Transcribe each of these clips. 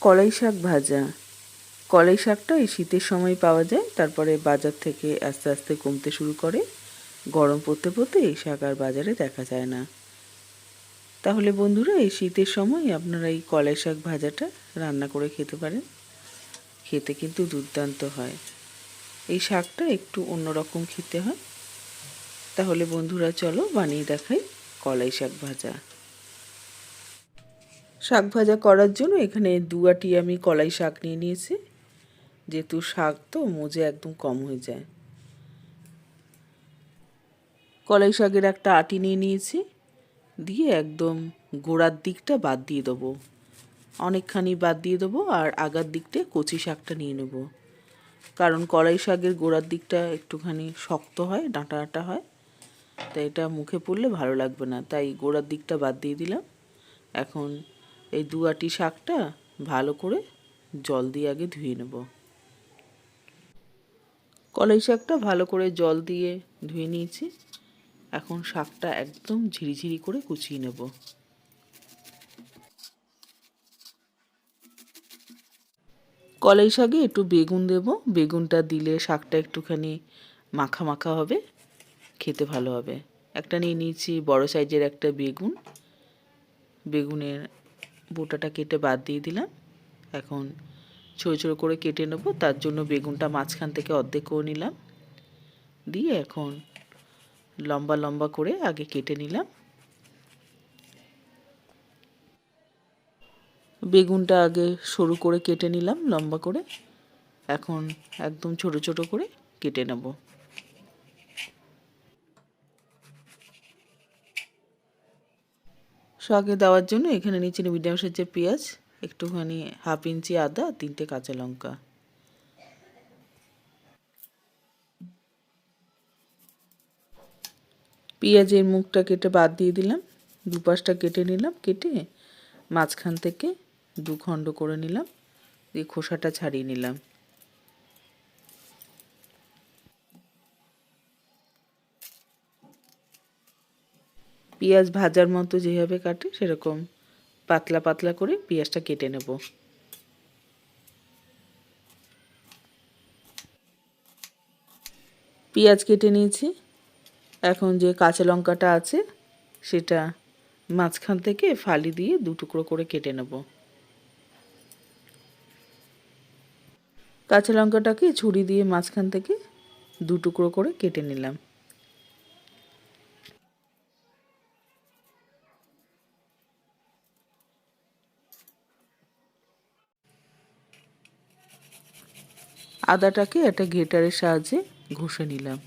কলাই শাক ভাজা। কলাই শাকটা এই শীতের সময় পাওয়া যায়, তারপরে বাজার থেকে আস্তে আস্তে কমতে শুরু করে। গরম পড়তে পড়তে এই শাক আর বাজারে দেখা যায় না। তাহলে বন্ধুরা, এই শীতের সময় আপনারা এই কলাই শাক ভাজাটা রান্না করে খেতে পারেন। খেতে কিন্তু দুর্দান্ত হয়। এই শাকটা একটু অন্যরকম খেতে হয়। তাহলে বন্ধুরা, চলো বানিয়ে দেখাই কলাই শাক ভাজা। শাক ভাজা করার জন্য এখানে দুয়াটি আমি কলাই শাক নিয়ে নিয়েছি। যেহেতু শাক তো মজে একদম কম হয়ে যায়। কলাই শাকের একটা আটি নিয়ে নিয়েছি। দিয়ে একদম গোড়ার দিকটা বাদ দিয়ে দেবো। অনেকখানি বাদ দিয়ে দেবো আর আগার দিকটা কচি শাকটা নিয়ে নেব। কারণ কলাই শাকের গোড়ার দিকটা একটুখানি শক্ত হয়, ডাঁটা ডাঁটা হয়। তাই এটা মুখে পড়লে ভালো লাগবে না। তাই গোড়ার দিকটা বাদ দিয়ে দিলাম। এখন এই দু আটি শাকটা ভালো করে জল দিয়ে আগে ধুয়ে নেব। কলাই শাকটা ভালো করে জল দিয়ে ধুয়ে নিয়েছি। এখন শাকটা একদম ঝিরিঝিরি করে কুচিয়ে নেব। কলাই শাকে একটু বেগুন দেব। বেগুনটা দিলে শাকটা একটুখানি মাখা মাখা হবে, খেতে ভালো হবে। একটা নিয়ে নিয়েছি বড় সাইজের একটা বেগুন। বেগুনের বোটাটা কেটে বাদ দিয়ে দিলাম। এখন ছোটো ছোটো করে কেটে নেব, তার জন্য বেগুনটা মাঝখান থেকে অর্ধেক করে নিলাম। দিয়ে এখন লম্বা লম্বা করে আগে কেটে নিলাম। বেগুনটা আগে সরু করে কেটে নিলাম, লম্বা করে। এখন একদম ছোট ছোট করে কেটে নেব। শাকে দেওয়ার জন্য এখানে নিচে মিডিয়াম সাইজের পেঁয়াজ, একটুখানি হাফ ইঞ্চি আদা, তিনটে কাঁচা লঙ্কা। পেঁয়াজের মুখটা কেটে বাদ দিয়ে দিলাম, দুপাশটা কেটে নিলাম, কেটে মাঝখান থেকে দু খণ্ড করে নিলাম, দিয়ে খোসাটা ছাড়িয়ে নিলাম। পেঁয়াজ ভাজার মতো যেভাবে কাটে, সেরকম পাতলা পাতলা করে পেঁয়াজটা কেটে নেব। পেঁয়াজ কেটে নিয়েছি। এখন যে কাঁচা লঙ্কাটা আছে, সেটা মাঝখান থেকে ফালি দিয়ে দু টুকরো করে কেটে নেব। কাঁচা লঙ্কাটাকে ছুরি দিয়ে মাঝখান থেকে দু টুকরো করে কেটে নিলাম। আদাটাকে একটা ঘেটারের সাহায্যে ঘষে নিলাম।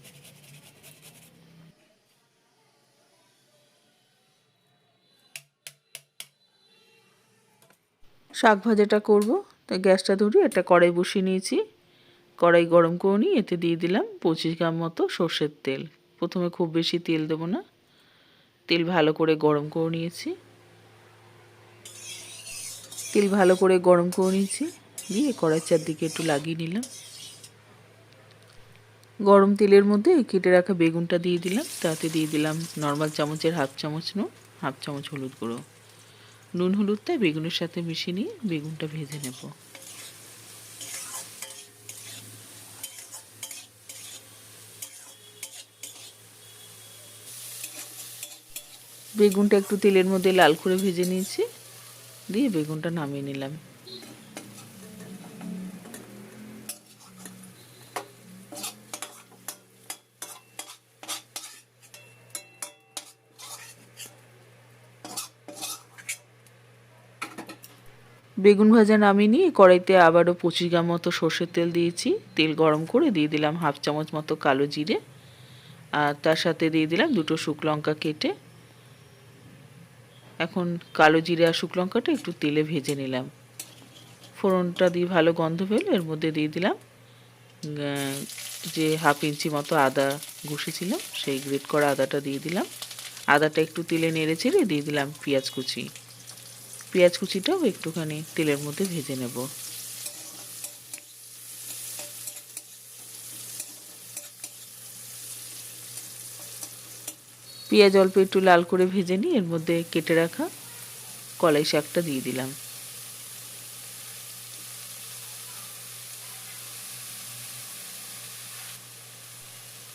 শাক ভাজাটা করব তাই গ্যাসটা ধরিয়ে একটা কড়াই বসিয়ে নিয়েছি। কড়াই গরম করে নিয়ে এতে দিয়ে দিলাম পঁচিশ গ্রাম মতো সর্ষের তেল। প্রথমে খুব বেশি তেল দেবো না। তেল ভালো করে গরম করে নিয়েছি। তেল ভালো করে গরম করে নিয়েছি। দিয়ে কড়াই চারদিকে একটু লাগিয়ে নিলাম। গরম তেলের মধ্যে কেটে রাখা বেগুনটা দিয়ে দিলাম। তাতে দিয়ে দিলাম নর্মাল চামচের হাফ চামচ নুন হাফ চামচ হলুদ গুঁড়ো। নুন হলুদটা বেগুনের সাথে মিশিয়ে নিয়ে বেগুনটা ভেজে নেব। বেগুনটা একটু তেলের মধ্যে লাল করে ভেজে নিয়েছি, দিয়ে বেগুনটা নামিয়ে নিলাম। বেগুন ভাজা নামিয়ে নিয়ে কড়াইতে আবারও পঁচিশ গ্রাম মতো সর্ষের তেল দিয়েছি। তেল গরম করে দিয়ে দিলাম হাফ চামচ মতো কালো জিরে। আর তার সাথে দিয়ে দিলাম দুটো শুকনো লঙ্কা কেটে। এখন কালো জিরে আর শুকনো লঙ্কাটা একটু তেলে ভেজে নিলাম। ফোড়নটা দিয়ে ভালো গন্ধ পেলে এর মধ্যে দিয়ে দিলাম যে হাফ ইঞ্চি মতো আদা ঘষেছিলাম, সেই গ্রেট করা আদাটা দিয়ে দিলাম। আদাটা একটু তেলে নেড়ে চেড়ে দিয়ে দিলাম পেঁয়াজ কুচি। পেঁয়াজ কুচিটাও একটুখানি তেলের মধ্যে ভেজে নেব। পেঁয়াজ অল্প একটু লাল করে ভেজে নিই এর মধ্যে কেটে রাখা কলাই শাকটা দিয়ে দিলাম।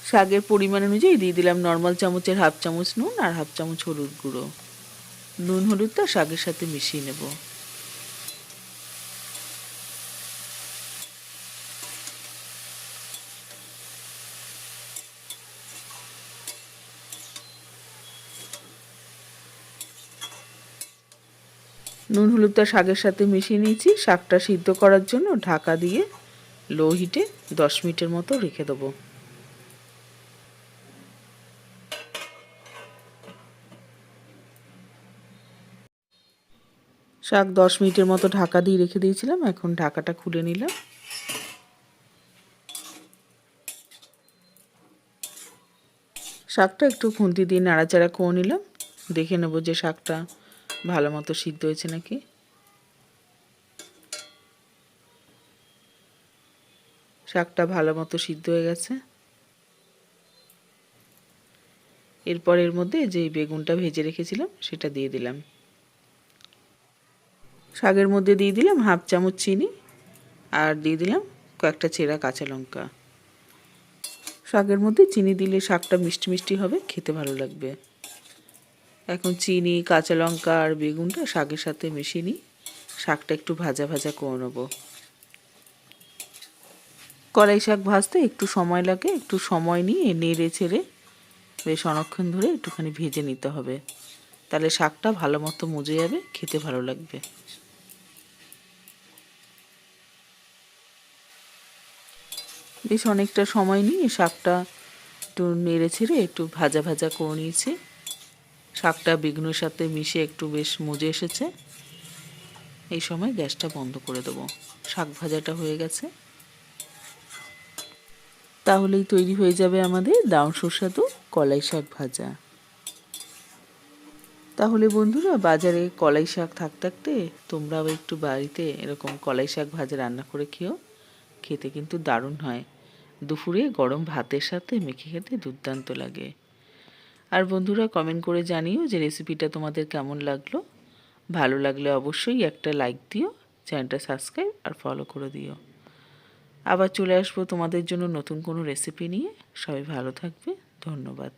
শাকের পরিমাণ অনুযায়ী দিয়ে দিলাম নর্মাল চামচের হাফ চামচ নুন আর হাফ চামচ হলুদ গুঁড়ো। নুন হলুদটা শাকের সাথে মিশিয়ে নেব। নুন হলুদটা শাকের সাথে মিশিয়ে নিয়েছি। শাকটা সিদ্ধ করার জন্য ঢাকা দিয়ে লো হিটে দশ মিনিটের মতো রেখে দেবো। শাক দশ মিনিটের মতো ঢাকা দিয়ে রেখে দিয়েছিলাম, এখন ঢাকাটা খুলে নিলাম। শাকটা একটু খুন্তি দিয়ে নাড়াচাড়া করে নিলাম, দেখে নেব যে শাকটা ভালো মতো সিদ্ধ হয়েছে নাকি। শাকটা ভালো মতো সিদ্ধ হয়ে গেছে। এরপর এর মধ্যে যে বেগুনটা ভেজে রেখেছিলাম, সেটা দিয়ে দিলাম। শাকের মধ্যে দিয়ে দিলাম হাফ চামচ চিনি আর দিয়ে দিলাম কয়েকটা চেরা কাঁচা লঙ্কা। শাকের মধ্যে চিনি দিলে শাকটা মিষ্টি মিষ্টি হবে, খেতে ভালো লাগবে। এখন চিনি, কাঁচা লঙ্কা আর বেগুনটা শাকের সাথে মিশিয়ে নিই। শাকটা একটু ভাজা ভাজা করে নেব। কলাই শাক ভাজতে একটু সময় লাগে, একটু সময় নিয়ে নেড়ে ছেড়ে বেশ অনেকক্ষণ ধরে একটুখানি ভেজে নিতে হবে। তাহলে শাকটা ভালো মতো মজে যাবে, খেতে ভালো লাগবে। বেশ অনেকটা সময় নিয়ে শাকটা একটু নেড়ে ছেড়ে একটু ভাজা ভাজা করে নিয়েছি। শাকটা বেগুনের সাথে মিশে একটু বেশ মজে এসেছে। এই সময় গ্যাসটা বন্ধ করে দেবো। শাক ভাজাটা হয়ে গেছে। তাহলেই তৈরি হয়ে যাবে আমাদের দাউন সুস্বাদু কলাই শাক ভাজা। তাহলে বন্ধুরা, বাজারে কলাই শাক থাক থাকতে তোমরাও একটু বাড়িতে এরকম কলাই শাক ভাজা রান্না করে খেও। খেতে কিন্তু দারুণ হয়। দুপুরে গরম ভাতের সাথে মেখে খেতে দুর্দান্ত লাগে। আর বন্ধুরা কমেন্ট করে জানিও যে রেসিপিটা তোমাদের কেমন লাগল। ভালো লাগলে অবশ্যই একটা লাইক দিও চ্যানেলটা সাবস্ক্রাইব আর ফলো করে দিও। আবার চলে আসব তোমাদের জন্য নতুন কোনো রেসিপি নিয়ে। সবাই ভালো থাকবে। ধন্যবাদ।